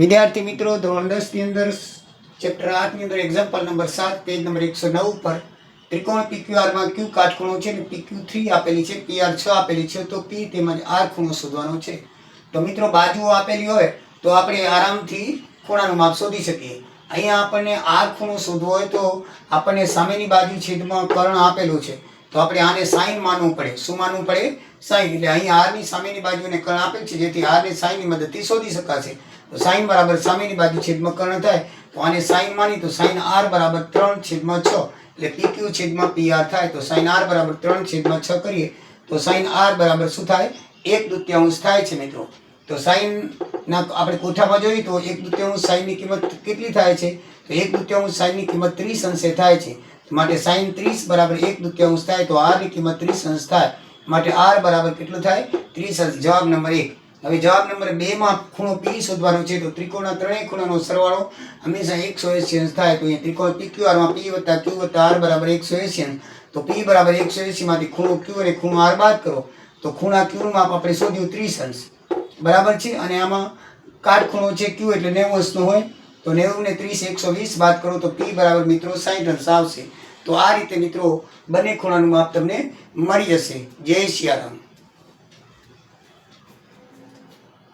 વિદ્યાર્થી મિત્રો, ધોરણ દસની અંદર ચેપ્ટર આઠની અંદર એક્ઝામ્પલ નંબર સાત પેજ નંબર એકસો નવ ઉપર ત્રિકોણ પીક્યુઆરમાં ક્યુ કાટખૂણો છે ને પીક્યુ થ્રી આપેલી છે પીઆર છ આપેલી છે, તો પી તેમજ આર ખૂણો શોધવાનો છે. તો મિત્રો, બાજુઓ આપેલી હોય તો આપણે આરામથી ખૂણાનું માપ શોધી શકીએ. અહીંયા આપણને આર ખૂણો શોધવો હોય તો આપણને સામેની બાજુ છેદમાં કર્ણ આપેલું છે. તો આપણે આને સાઈન માનવું પડે. શું માનવું પડે? સાઈન એટલે અહીં આરની સામેની બાજુને કર્ણ આપેલ છે, જેથી આરને સાઈનની મદદથી શોધી શકાશે. તો સાઈન બરાબર સામેની બાજુ છેદમાં કર્ણ થાય, તો આને સાઈન માની તો સાઈન આર બરાબર ત્રણ છેદમાં છ. એટલે પી ક્યુ છેદમાં પી આર થાય, તો સાઈન આર બરાબર ત્રણ છેદમાં છ કરીએ, તો સાઈન આર બરાબર શું થાય? એક દૃત્યાંશ થાય છે મિત્રો. તો સાઈન ના આપણે કોઠામાં જોઈએ તો એક દૃત્યાંશ સાઈનની કિંમત કેટલી થાય છે? તો એક દૃત્યાંશ સાઈનની કિંમત ત્રીસ અંશે થાય છે. માટે સાઈન ત્રીસ બરાબર એક દૃત્યાંશ થાય, તો આરની કિંમત ત્રીસ અંશ થાય. માટે આર બરાબર કેટલું થાય? ત્રીસ અંશ. જવાબ નંબર એક. હવે જવાબ નંબર બે માં ખૂણો પી શોધવાનો છે, તો ત્રિકોણના ત્રણેય ખૂણાનો સરવાળો હંમેશા એકસો એસી અંશ થાય, તો અહીંયા ત્રિકોણ પી ક્યુ આરમાં પી વત્તા ક્યુ વત્તા આર બરાબર એકસો એસી તો પી બરાબર એકસો એસી માંથી ખૂણો ક્યુ અને ખૂણો આર બાદ કરો, તો ખૂણા ક્યુનું માપ આપણે શોધ્યું ત્રીસ અંશ. બરાબર છે? અને આમાં કાટખૂણો છે ક્યુ એટલે નેવું અંશનો હોય, તો નેવું ને ત્રીસ એકસો વીસ બાદ કરો, તો પી બરાબર મિત્રો સાઈઠ અંશ આવશે. તો આ રીતે મિત્રો બંને ખૂણાનું માપ તમને મળી જશે. જય સિયારામ